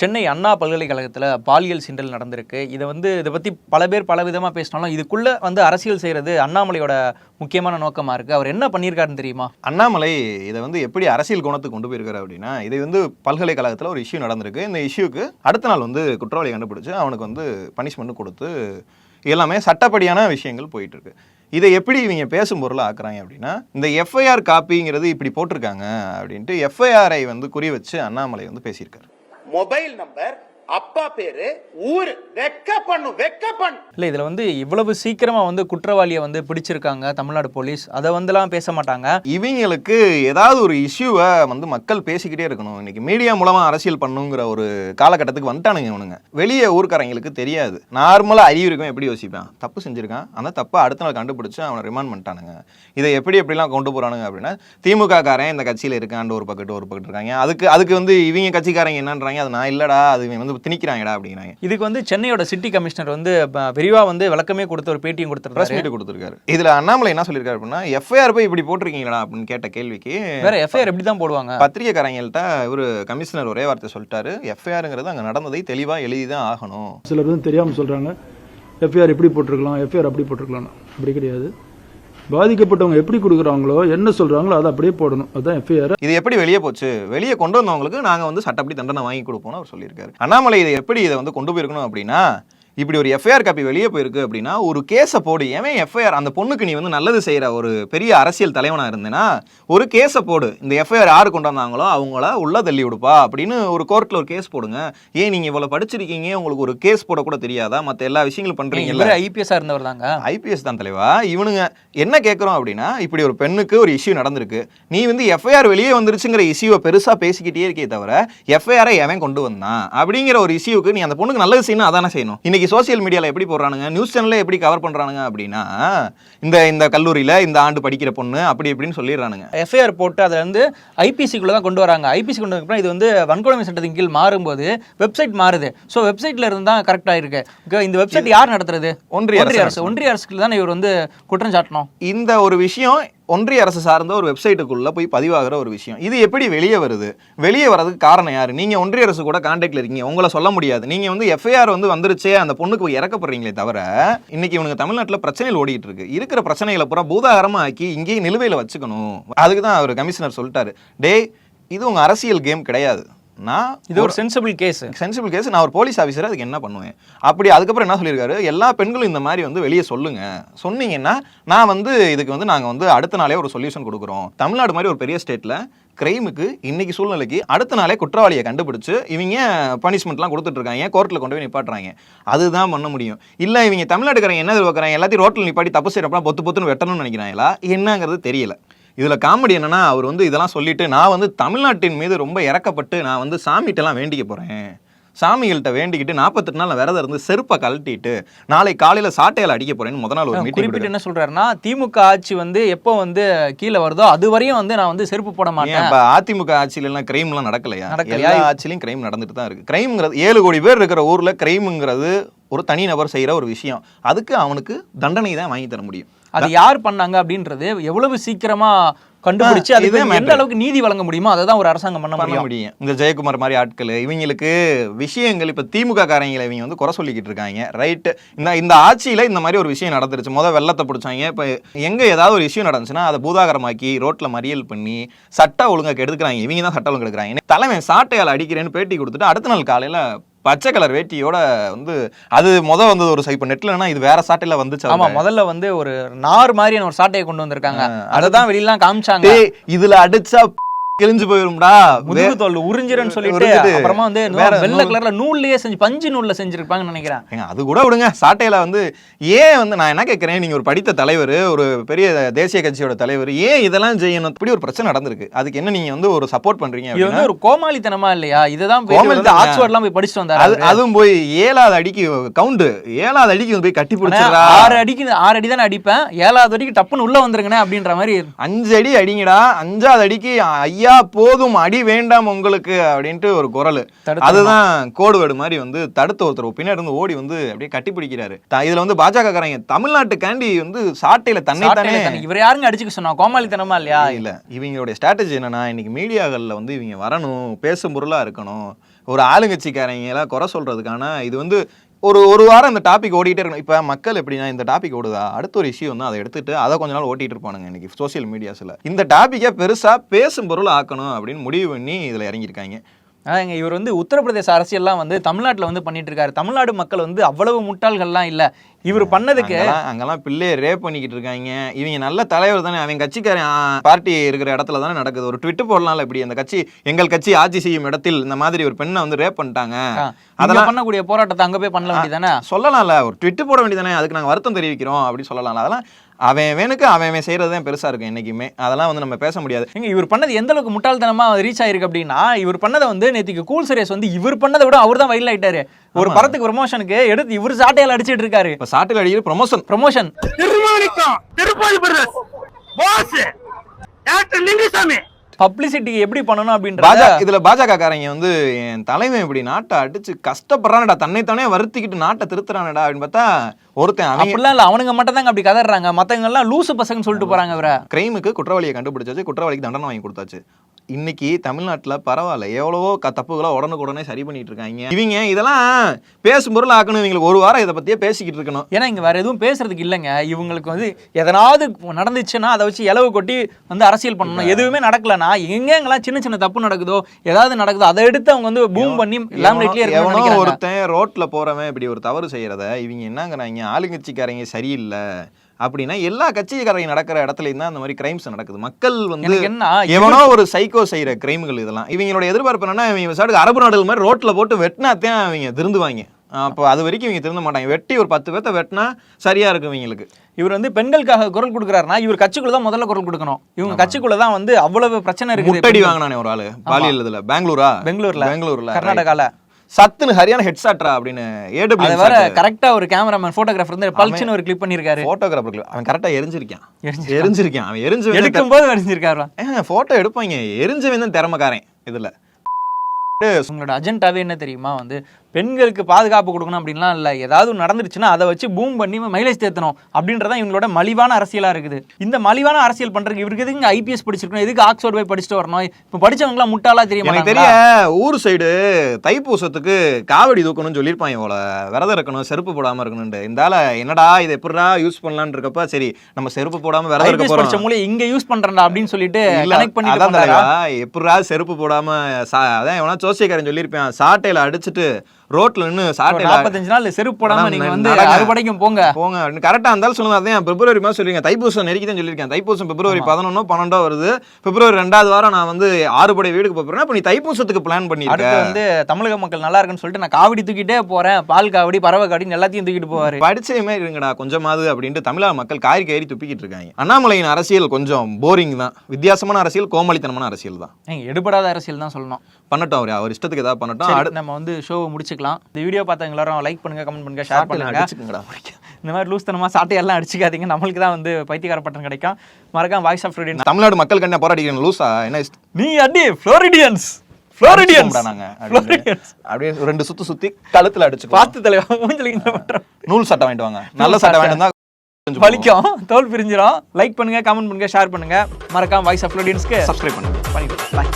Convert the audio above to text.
சென்னை அண்ணா பல்கலைக்கழகத்தில் பாலியல் சிண்டல் நடந்திருக்கு. இதை வந்து இதை பற்றி பல பேர் பல விதமாக பேசினாலும் இதுக்குள்ளே வந்து அரசியல் செய்கிறது அண்ணாமலையோட முக்கியமான நோக்கமாக இருக்குது அவர் என்ன பண்ணியிருக்காருன்னு தெரியுமா? அண்ணாமலை இதை வந்து எப்படி அரசியல் கோணத்துக்கு கொண்டு போயிருக்காரு அப்படின்னா இது வந்து பல்கலைக்கழகத்தில் ஒரு இஷ்யூ நடந்திருக்கு. இந்த இஷ்யூக்கு அடுத்த நாள் வந்து குற்றவாளி கண்டுபிடிச்சு அவனுக்கு வந்து பனிஷ்மெண்ட் கொடுத்து எல்லாமே சட்டப்படியான விஷயங்கள் போயிட்டுருக்கு. இதை எப்படி இவங்க பேசும் பொருளாக ஆக்குறாங்க அப்படின்னா இந்த எஃப்ஐஆர் காப்பிங்கிறது இப்படி போட்டிருக்காங்க அப்படின்ட்டு எஃப்ஐஆரை வந்து குறி வச்சு அண்ணாமலை வந்து பேசியிருக்காரு. மொபைல் நம்பர் அப்பா பேரு ஊரு. வெக்க பண்ணு வெக்க பண்ணு இல்லை இதில் வந்து இவ்வளவு சீக்கிரமாக வந்து குற்றவாளியை வந்து பிடிச்சிருக்காங்க தமிழ்நாடு போலீஸ். அதை வந்துலாம் பேச மாட்டாங்க. இவங்களுக்கு ஏதாவது ஒரு இஷ்யூவை வந்து மக்கள் பேசிக்கிட்டே இருக்கணும். இன்னைக்கு மீடியா மூலமா அரசியல் பண்ணுங்கிற ஒரு காலகட்டத்துக்கு வந்துட்டானுங்க இவனுங்க. வெளியே ஊர்க்காரங்களுக்கு தெரியாது. நார்மலா அறிவு இருக்கும் எப்படி யோசிப்பான்? தப்பு செஞ்சிருக்கான். அந்த தப்பை அடுத்த நாள் கண்டுபிடிச்சு அவனை ரிமாண்ட் பண்ணிட்டானுங்க. இதை எப்படி எப்படிலாம் கொண்டு போறானுங்க அப்படின்னா திமுக காரன் இந்த கட்சியில இருக்கான்னு ஒரு பக்கத்து ஒரு பக்கத்து இருக்காங்க. அதுக்கு அதுக்கு வந்து இவங்க கட்சிக்காரங்க என்னன்றாங்க? அது நான் இல்லடா. அது வந்து திணிக்கிறாங்கடா அப்படிங்கிறாங்க இதுக்கு வந்து சென்னையோட சிட்டி கமிஷனர் வந்து விரிவாக வந்து விளக்கமே கொடுத்து ஒரு பேட்டியும் ப்ரெஸ் கொடுத்துருக்காரு மீட் கொடுத்துருக்காரு. இதுல அண்ணாமலை என்ன சொல்லியிருக்காரு அப்படின்னா எஃப்ஐஆர் போய் இப்படி போட்டிருக்கீங்களா அப்படின்னு கேட்ட கேள்விக்கு வேற எஃப்ஐஆர் எப்படி தான் போடுவாங்க? பத்திரிகைக்காரங்கள்ட்ட இவரு கமிஷனர் ஒரே வார்த்தை சொல்லிட்டாரு. எஃப்ஐஆருங்கிறது அங்கே நடந்ததை தெளிவாக எழுதி தான் ஆகணும். சிலர் வந்து தெரியாமல் சொல்கிறாங்க எஃப்ஐஆர் இப்படி போட்டிருக்கலாம் எஃப்ஐஆர் அப்படி போட்டிருக்கலாம் அப்படி கிடையாது. பாதிக்கப்பட்டவங்க எப்படி கொடுக்குறாங்களோ என்ன சொல்கிறாங்களோ அதை அப்படியே போடணும். அதுதான் எஃப்ஐஆர் இது எப்படி வெளியே போச்சு? வெளியே கொண்டு வந்தவங்களுக்கு நாங்கள் வந்து சட்டப்படி தண்டனை வாங்கி கொடுப்போம்னு அவர் சொல்லியிருக்காரு. அண்ணாமலை இதை எப்படி இதை வந்து கொண்டு போயிருக்கணும் அப்படின்னா இப்படி ஒரு எஃப்ஐஆர் காப்பி வெளியே போயிருக்கு அப்படின்னா ஒரு கேஸை போடு. ஏன் எஃப்ஐஆர் அந்த பொண்ணுக்கு நீ வந்து நல்லது செய்கிற ஒரு பெரிய அரசியல் தலைவனாக இருந்தேன்னா ஒரு கேஸை போடு. இந்த எஃப்ஐஆர் யார் கொண்டு வந்தாங்களோ அவங்கள உள்ள தள்ளி விடுப்பா அப்படின்னு ஒரு கோர்ட்டில் ஒரு கேஸ் போடுங்க. ஏன் நீங்கள் இவ்வளோ படிச்சிருக்கீங்க? உங்களுக்கு ஒரு கேஸ் போட கூட தெரியாதா? மற்ற எல்லா விஷயங்களும் பண்ணுறீங்கல்ல இவர் ஐபிஎஸ்ஸாக இருந்தவர் தாங்க. ஐபிஎஸ் தான் தலைவா. இவனுங்க என்ன கேட்குறோம் அப்படின்னா இப்படி ஒரு பெண்ணுக்கு ஒரு இஷ்யூ நடந்திருக்கு. நீ வந்து எஃப்ஐஆர் வெளியே வந்துருச்சுங்கிற இஷ்யூவை பெருசாக பேசிக்கிட்டே இருக்கே தவிர எஃப்ஐஆரை எவன் கொண்டு வந்தான்? அப்படிங்கிற ஒரு இஷ்யூக்கு நீ அந்த பொண்ணுக்கு நல்லது செய்யணும் அதானே செய்யணும். இன்னைக்கு சோசியல் மீடியாவில் எப்படி போடுறானுங்க? நியூஸ் சேனலில் எப்படி கவர் பண்ணுறானுங்க அப்படின்னா இந்த இந்த கல்லூரியில் இந்த ஆண்டு படிக்கிற பொண்ணு அப்படி இப்படின்னு சொல்லிடுறானுங்க. எஃப்ஐஆர் போட்டு அதில் வந்து ஐபிசிக்குள்ளே தான் கொண்டு வராங்க. ஐபிசி கொண்டு வந்ததுக்கப்புறம் இது வந்து வன்கொடுமை சட்டத்தின் கீழ் மாறும்போது வெப்சைட் மாறுது. ஸோ வெப்சைட்ல இருந்து தான் கரெக்டாக இருக்கு. இந்த வெப்சைட் யார் நடத்துறது? ஒன்றிய அரசு ஒன்றிய அரசுக்கு தானே இவர் வந்து குற்றம் சாட்டணும்? இந்த ஒரு விஷயம் ஒன்றிய அரசு சார்ந்த ஒரு வெப்சைட்டுக்குள்ளே போய் பதிவாகிற ஒரு விஷயம். இது எப்படி வெளியே வருது? வெளியே வரதுக்கு காரணம் யார்? நீங்கள் ஒன்றிய அரசு கூட காண்டாக்டில் இருக்கீங்க. உங்களை சொல்ல முடியாது. நீங்கள் வந்து எஃப்ஐஆர் வந்து வந்துருச்சே அந்த பொண்ணுக்கு போய் இறக்கப்படுறீங்களே தவிர இன்னைக்கு இவனுக்கு தமிழ்நாட்டில் பிரச்சனைகள் ஓடிட்டு இருக்கு. இருக்கிற பிரச்சனைகளை பூரா பூதாகரமாக ஆக்கி இங்கேயே நிலுவையில் வச்சுக்கணும். அதுக்கு தான் அவர் கமிஷனர் சொல்லிட்டாரு. டே இது உங்கள் அரசியல் கேம் கிடையாது. நான் இது ஒரு சென்சிபிள் கேஸ் சென்சிபிள் கேஸ் நான் ஒரு போலீஸ் ஆஃபீஸர் அதுக்கு என்ன பண்ணுவேன்? அப்படி அதுக்கப்புறம் என்ன சொல்லியிருக்காரு? எல்லா பெண்களும் இந்த மாதிரி வந்து வெளியே சொல்லுங்க. சொன்னீங்கன்னா நான் வந்து இதுக்கு வந்து நாங்கள் வந்து அடுத்த நாளே ஒரு சொல்யூஷன் கொடுக்குறோம். தமிழ்நாடு மாதிரி ஒரு பெரிய ஸ்டேட்டில் கிரைமுக்கு இன்னைக்கு சூழ்நிலைக்கு அடுத்த நாளே குற்றவாளியை கண்டுபிடிச்சு இவங்க பனிஷ்மெண்ட்லாம் கொடுத்துட்டு இருக்காங்க கோர்ட்டில் கொண்டு போய் நிப்பாட்டுறாங்க? அதுதான் பண்ண முடியும். இல்லை இவங்க தமிழ்நாட்டுக்காரங்க என்ன எதிர்பார்க்குறாங்க? எல்லாத்தையும் ரோட்டில் நிப்பாட்டி தப்பு செய்யறப்பலாம் பொத்து பொத்துன்னு வெட்டணும்னு நினைக்கிறாங்களா? என்னங்கிறது தெரியல. இதில் காமெடி என்னன்னா அவர் வந்து இதெல்லாம் சொல்லிட்டு நான் வந்து தமிழ்நாட்டின் மீது ரொம்ப இறக்கப்பட்டு நான் வந்து சாமிகிட்டலாம் வேண்டிக்க போகிறேன் சாமிகள்கிட்ட வேண்டிக்கிட்டு நாற்பத்தெட்டு நாள் விரதம் இருந்து செருப்பை கழட்டிட்டு நாளை காலையில் சாட்டையால் அடிக்க போறேன்னு முத நாள் ஒரு மீட்டிங் என்ன சொல்றாருன்னா திமுக ஆட்சி வந்து எப்போ வந்து கீழே வருதோ அது வரையும் வந்து நான் வந்து செருப்பு போட மாட்டேன். இப்ப அதிமுக ஆட்சியில எல்லாம் கிரைம்லாம் நடக்கலையா? எல்லா ஆட்சியிலும் கிரைம் நடந்துட்டு தான் இருக்கு. கிரைம்ங்கிறது ஏழு கோடி பேர் இருக்கிற ஊர்ல கிரைம்ங்கிறது ஒரு தனி நபர் செய்யற ஒரு விஷயம். அதுக்கு அவனுக்கு தண்டனை தான் வாங்கி தர முடியும். அது யார் பண்ணாங்க அப்படின்றது எவ்வளவு சீக்கிரமா கண்டுபிடிச்சு இதே எந்த. அளவுக்கு நீதி வழங்க முடியுமோ அதை தான் ஒரு அரசாங்கம் பண்ண பண்ண முடியும். இந்த ஜெயக்குமார் மாதிரி ஆட்கள் இவங்களுக்கு விஷயங்கள் இப்ப திமுக காரங்களை இவங்க வந்து குறை சொல்லிக்கிட்டு இருக்காங்க. ரைட்டு இந்த இந்த ஆட்சியில இந்த மாதிரி ஒரு விஷயம் நடந்துருச்சு. முத வெள்ளத்தை பிடிச்சாங்க. இப்ப எங்க ஏதாவது ஒரு விஷயம் நடந்துச்சுன்னா அதை பூதாகரமாக்கி ரோட்ல மறியல் பண்ணி சட்ட ஒழுங்கா கெடுக்கிறாங்க. இவங்க தான் சட்ட ஒழுங்கு எடுக்கிறாங்க தலைவன் சாட்டையால் அடிக்கிறேன்னு பேட்டி கொடுத்துட்டு அடுத்த நாள் காலையில பச்சை கலர் வேட்டியோட வந்து அது முத வந்தது ஒரு இப்போ நெட்லனா இது வேற சாட்டையில வந்துச்சு ஆமா முதல்ல வந்து ஒரு நார் மாதிரியான ஒரு சாட்டையை கொண்டு வந்திருக்காங்க. அதை தான் வெளியெல்லாம் காமிச்சாங்க. இதுல அடிச்சா கிழிஞ்சு போயிரும்டா. முதுகு தோல் உறிஞ்சிருன்னு சொல்லிட்டு அப்புறமா வந்து வெள்ளை. கலர்ல நூல்லயே செஞ்சு பஞ்சு நூல்ல செஞ்சிருப்பாங்கன்னு நினைக்கிறேன். அது கூட விடுங்க. சாட்டையில வந்து ஏன் வந்து நான் என்ன கேட்குறேன் நீங்க ஒரு படித்த தலைவர் ஒரு பெரிய தேசிய கட்சியோட தலைவர் ஏன் இதெல்லாம் செய்யணும்? இப்படி ஒரு பிரச்சனை நடந்திருக்கு. அதுக்கு என்ன நீங்க வந்து ஒரு சப்போர்ட் பண்றீங்க இது வந்து ஒரு கோமாளித்தனமா இல்லையா? இதுதான் கோமாளித்தனம். ஆக்ஸ்போர்ட்லாம் போய் படிச்சுட்டு வந்தாரு. அதுவும் போய் ஏழாவது அடிக்கு கவுண்ட் ஏழாவது அடிக்கு போய் கட்டி பிடிச்சிடா ஆறு அடிக்கு ஆறு அடி தானே அடிப்பேன். ஏழாவது வரைக்கும் டப்புன்னு உள்ள வந்துருங்கண்ணே அப்படின்ற மாதிரி அஞ்சு அடி அடிங்கடா. அஞ்சாவது அடிக்கு ஐயா போதும் அடி வேண்டாம் உங்களுக்கு அப்படின்ட்டு ஒரு குரல். அதுதான் கோடு வேர்டு மாதிரி வந்து தடுத்த ஒருத்தர் பின்னாடி இருந்து ஓடி வந்து அப்படியே கட்டி பிடிக்கிறாரு. த- இதுல வந்து பாஜக காரங்க தமிழ்நாட்டுக்காண்டி வந்து சாட்டையில தன்னை தானே தண்ணி. இவர் யாருங்க அடிச்சுக்க சொன்னா கோமாளித்தனமா இல்லையா? இல்ல இவங்களுடைய ஸ்ட்ராட்டஜி என்னன்னா இன்னைக்கு மீடியாக்கள்ல வந்து இவங்க வரணும் பேசும் பொருளா இருக்கணும். ஒரு ஆளுங்கட்சிக்காரங்க எல்லாம் குறை சொல்றதுக்கான இது வந்து ஒரு ஒரு வாரம் இந்த டாபிக் ஓடிட்டே இருக்கணும். இப்போ மக்கள் எப்படின்னா இந்த டாபிக் ஓடுதா? அடுத்த ஒரு இஷ்யூ வந்து அதை எடுத்துட்டு அதை கொஞ்ச நாள் ஓட்டிட்டு இருப்பானுங்க இன்னைக்கு சோஷியல் மீடியாஸில் இந்த டாப்பிக்கை பெருசாக பேசும் பொருள் ஆக்கணும் அப்படின்னு முடிவு பண்ணி இதில் இறங்கியிருக்காங்க. அதாங்க இவர் வந்து உத்தரப்பிரதேச அரசியல்லாம் வந்து தமிழ்நாட்டுல வந்து பண்ணிட்டு இருக்காரு தமிழ்நாடு மக்கள் வந்து அவ்வளவு முட்டாள்கள்லாம் இல்ல. இவர் பண்ணதுக்கு அங்கெல்லாம் பிள்ளைய ரேப் பண்ணிக்கிட்டு இருக்காங்க. இவங்க நல்ல தலைவர் தானே. அவன் கட்சிக்காரன் பார்ட்டி இருக்கிற இடத்துல தானே நடக்குது. ஒரு ட்விட்டு போடலாம்ல இப்படி. அந்த கட்சி எங்கள் கட்சி ஆட்சி செய்யும் இடத்தில் இந்த மாதிரி ஒரு பெண்ணை வந்து ரேப் பண்ணிட்டாங்க. அதெல்லாம் அதெல்லாம் பண்ணக்கூடிய போராட்டத்தை அங்க போய் பண்ணல வேண்டியதானே சொல்லலாம்ல. ஒரு ட்விட்டு போட வேண்டியதானே அதுக்கு நாங்கள் வருத்தம் தெரிவிக்கிறோம் அப்படின்னு சொல்லலாம்ல. அதெல்லாம் அவன் வேணுக்கு அவன் அவன் செய்கிறது தான் பெருசாக இருக்கும் என்னைக்குமே. அதெல்லாம் வந்து நம்ம பேச முடியாது. ஏங்க இவர் பண்ணது எந்த அளவுக்கு முட்டாள்தனமா ரீச் ஆயிருக்கு அப்படின்னா இவர் பண்ணதை வந்து நேத்திக்கு கூல் சுரேஷ் வந்து இவர் பண்ணதை விட அவர் தான் வைரல் ஆயிட்டாரு. ஒரு படத்துக்கு ப்ரொமோஷனுக்கு எடுத்து இவர் சாட்டையால அடிச்சிட்டு இருக்காரு. இப்போ சாட்டில் அடிக்கிற promotion promotion Thirumanikkam Tirupati brothers boss doctor Lingusamy. பப்ளிசிட்டிக்கு எப்படி பண்ணணும் அப்படின்றத பாஜக இதுல பாஜக காரங்க வந்து என் தலைவன் இப்படி நாட்டை அடிச்சு கஷ்டப்படுறானடா தன்னைத்தானே வருத்திக்கிட்டு நாட்டை திருத்துறானடா அப்படின்னு பார்த்தா ஒருத்தன் அப்படிலாம் இல்ல அவனுங்க மட்டும் தாங்க அப்படி கதறாங்க. மத்தவங்க எல்லாம் லூசு பசங்கன்னு சொல்லிட்டு போறாங்க அவரை கிரைமுக்கு குற்றவாளியை கண்டுபிடிச்சாச்சு குற்றவாளிக்கு தண்டனை வாங்கி கொடுத்தாச்சு. இன்னைக்கு தமிழ்நாட்டுல பரவாயில்ல. எவ்வளவோ க தப்புகளை உடனுக்குடனே சரி பண்ணிட்டு இருக்காங்க. இவங்க இதெல்லாம் பேசும் பொருள் ஆக்கணும். இவங்களுக்கு ஒரு வாரம் இதை பத்தியே பேசிக்கிட்டு இருக்கணும். ஏன்னா இங்க வேற எதுவும் பேசுறதுக்கு இல்லைங்க. இவங்களுக்கு வந்து எதனாவது நடந்துச்சுன்னா அதை வச்சு இலவு கொட்டி வந்து அரசியல் பண்ணணும். எதுவுமே நடக்கலனா எங்கெங்கெல்லாம் சின்ன சின்ன தப்பு நடக்குதோ ஏதாவது நடக்குதோ அதை எடுத்து அவங்க வந்து பூம் பண்ணி லேமினேட்லயே ஒருத்தன் ரோட்ல போறவன் இப்படி ஒரு தவறு செய்யறத இவங்க என்னங்கிறாங்க ஆளுங்கட்சிக்காரங்க சரியில்லை. அப்படின்னா எல்லா கட்சிக்காரங்க நடக்கிற இடத்துல தான் அந்த மாதிரி கிரைம்ஸ் நடக்குது. மக்கள் வந்து என்ன எவனோ ஒரு சைக்கோ செய்யற கிரைம்கள் இதெல்லாம். இவங்களோட எதிர்பார்ப்பு என்னன்னா இவங்க அரபு நாடுகள் மாதிரி ரோட்ல போட்டு வெட்டினாத்தான் அவங்க திருந்துவாங்க. அப்போ அது வரைக்கும் இவங்க திருந்த மாட்டாங்க. வெட்டி ஒரு பத்து பேர்த்த வெட்டினா சரியா இருக்கும் இவங்களுக்கு. இவர் வந்து பெண்களுக்காக குரல் கொடுக்குறாருன்னா இவர் கட்சிக்குள்ள தான் முதல்ல குரல் கொடுக்கணும். இவங்க கட்சிக்குள்ள தான் வந்து அவ்வளவு பிரச்சனை இருக்குது முட்டடி வாங்கினானே ஒரு ஆளு. பாலியல் இதுல. பெங்களூரா? பெங்களூர்ல. பெங்களூர்ல. கர்நாடகால. சத்துன்னு ஹரியான ஹெட் சாட்ரா அப்படின்னு அதை வேற ஏடபிள்யூ கரெக்டா ஒரு கேமராமேன் போட்டோகிராஃபர் வந்து பல்ச்சுன்னு ஒரு கிளிப் பண்ணிருக்காரு. போட்டோகிராஃபர் அவன் கரெக்டா எரிஞ்சிருக்கான். எரிஞ்சிருக்கான். எரிஞ்சிருக்கான். அவன் எரிஞ்சு எடுக்கும் போது வரைஞ்சிருக்காரு போட்டோ எடுப்பாங்க எரிஞ்சவன் தான் திறமைக்காரன் இதுல. உங்களோட அஜெண்டாவே என்ன தெரியுமா வந்து பெண்களுக்கு பாதுகாப்பு கொடுக்கணும் அப்படின்லாம் இல்லை. ஏதாவது நடந்துருச்சுன்னா அதை வச்சு பூம் பண்ணி மைலேஜ் தேத்தணும் அப்படின்றதான் இவங்களோட மலிவான அரசியலா இருக்குது. இந்த மலிவான அரசியல் பண்றதுக்கு இவருக்கு எதுக்கு ஐபிஎஸ் படிச்சிருக்கணும்? எதுக்கு ஆக்ஸ்போர்ட் போய் படிச்சுட்டு வரணும்? இப்போ படிச்சவங்களாம் முட்டாளா தெரியுமா எனக்கு தெரிய ஊர் சைடு தைப்பூசத்துக்கு காவடி தூக்கணும்னு சொல்லியிருப்பாங்க போல. விரதம் இருக்கணும் செருப்பு போடாம இருக்கணும்னு இந்தால என்னடா இதை எப்படிடா யூஸ் பண்ணலாம்னு இருக்கப்ப சரி நம்ம செருப்பு போடாம விரதம் இருக்க போறோம். மூலம் இங்க யூஸ் பண்றேன்டா அப்படின்னு சொல்லிட்டு கனெக்ட் பண்ணிட்டு அதான் எப்படிடா செருப்பு போடாம சா- அதான் எவனா ஜோசியக்காரன் சொல்லியிருப்பேன் சாட்டையில அடிச்சுட்டு ரோட்ல ஒரு சாட்டையில 45 நாள் செருப்பு போடாம நீங்க வந்து. அறுபடைக்கும் போங்க. போங்க. கரெக்டா இருந்தாலும் சொல்லுங்க. அதான் பிப்ரவரி மாதம் சொல்லிருக்கேன் தைப்பூசம் நெருக்கி தான் சொல்லியிருக்கேன். தைப்பூசம் பிப்ரவரி பதினொன்னோ பன்னெண்டோ வருது. பிப்ரவரி ரெண்டாவது வாரம் நான் வந்து ஆறுபடை வீடுக்கு போறேன். அப்ப நீ தைப்பூசத்துக்கு பிளான் அடுத்து வந்து தமிழக மக்கள் நல்லா இருக்குன்னு சொல்லிட்டு நான் காவடி தூக்கிட்டே போறேன். பால் காவடி பறவை காவடி எல்லாத்தையும் தூக்கிட்டு போவாரு. படிச்சதுமே இருங்கடா கொஞ்சமாவது அப்படின்ட்டு தமிழக மக்கள் காரி கயிறி துப்பிக்கிட்டு இருக்காங்க. அண்ணாமலையின் அரசியல் கொஞ்சம் போரிங் தான். வித்தியாசமான அரசியல் கோமாளித்தனமான அரசியல் தான். எடுபடாத அரசியல் தான் சொல்லணும். பண்ணட்டும் அவர் அவர் இஷ்டத்துக்கு ஏதாவது பண்ணட்டும். நம்ம வந்து ஷோவை முடிச்சுக்கலாம். இந்த வீடியோ பார்த்தவங்க எல்லாரும் லைக் பண்ணுங்க கமெண்ட் பண்ணுங்க ஷேர் பண்ணுங்க. அடிச்சுக்குங்கடா. இந்த மாதிரி லூஸ்தனமா சாட்டையெல்லாம் அடிச்சுக்காதீங்க. நம்மளுக்கு தான் வந்து பைத்தியக்கார பட்டம் கிடைக்கும். மறக்காம வாய்ஸ் ஆஃப் ஃப்ரீடியன்ஸ் தமிழ்நாடு மக்கள் கண்ண போராடிக்கிறேன் லூசா என்ன? நீ அடி ஃப்ளோரிடியன்ஸ் ஃப்ளோரிடியன்ஸ் நாங்க. அப்படியே ரெண்டு சுத்து சுத்தி கழுத்துல அடிச்சு பார்த்து தலைவா நூல் சட்டை வாங்கிட்டு வாங்க. நல்ல சட்டை வாங்கிட்டு கொஞ்சம் வலிக்கும் தோல் பிரிஞ்சிரும். லைக் பண்ணுங்க கமெண்ட் பண்ணுங்க ஷேர் பண்ணுங்க. மறக்காம வாய்ஸ் ஆஃப் ஃப்ளோரிடியன்ஸ்க்கு சப்ஸ்கிரைப் பண்ணுங்க. பண்ணிட்டு பாய்